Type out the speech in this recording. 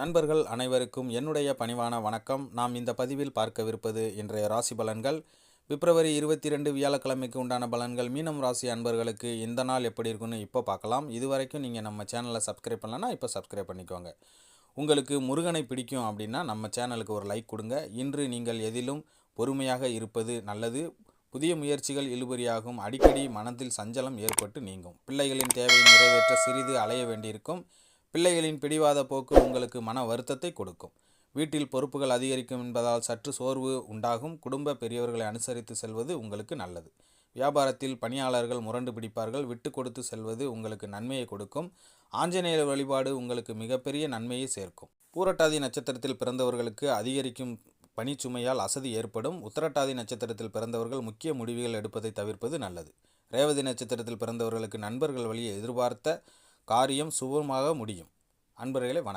நண்பர்கள் அனைவருக்கும் என்னுடைய பணிவான வணக்கம். நாம் இந்த பதிவில் பார்க்கவிருப்பது இன்றைய ராசி பலன்கள். பிப்ரவரி இருபத்தி ரெண்டு வியாழக்கிழமைக்கு உண்டான பலன்கள். மீனம் ராசி அன்பர்களுக்கு இந்த நாள் எப்படி இருக்குன்னு இப்போ பார்க்கலாம். இது வரைக்கும் நீங்கள் நம்ம சேனலை சப்ஸ்கிரைப் பண்ணலன்னா இப்போ சப்ஸ்கிரைப் பண்ணிக்கோங்க. உங்களுக்கு முருகனை பிடிக்கும் அப்படின்னா நம்ம சேனலுக்கு ஒரு லைக் கொடுங்க. இன்று நீங்கள் எதிலும் பொறுமையாக இருப்பது நல்லது. புதிய முயற்சிகள் இழுபறியாகும். அடிக்கடி மனதில் சஞ்சலம் ஏற்பட்டு நீங்கும். பிள்ளைகளின் தேவையை நிறைவேற்ற சிறிது அலைய வேண்டியிருக்கும். பிள்ளைகளின் பிடிவாத போக்கு உங்களுக்கு மன வருத்தத்தை கொடுக்கும். வீட்டில் பொறுப்புகள் அதிகரிக்கும் என்பதால் சற்று சோர்வு உண்டாகும். குடும்ப பெரியவர்களை அனுசரித்து செல்வது உங்களுக்கு நல்லது. வியாபாரத்தில் பணியாளர்கள் முரண்டு பிடிப்பார்கள். விட்டு கொடுத்து செல்வது உங்களுக்கு நன்மையை கொடுக்கும். ஆஞ்சநேயர் வழிபாடு உங்களுக்கு மிகப்பெரிய நன்மையை சேர்க்கும். பூரட்டாதி நட்சத்திரத்தில் பிறந்தவர்களுக்கு அதிகரிக்கும் பணிச்சுமையால் அசதி ஏற்படும். உத்தரட்டாதி நட்சத்திரத்தில் பிறந்தவர்கள் முக்கிய முடிவுகள் எடுப்பதை தவிர்ப்பது நல்லது. ரேவதி நட்சத்திரத்தில் பிறந்தவர்களுக்கு நண்பர்கள் வழியை எதிர்பார்த்த காரியம் சுபமாக முடியும். அன்பர்களே வணக்கம்.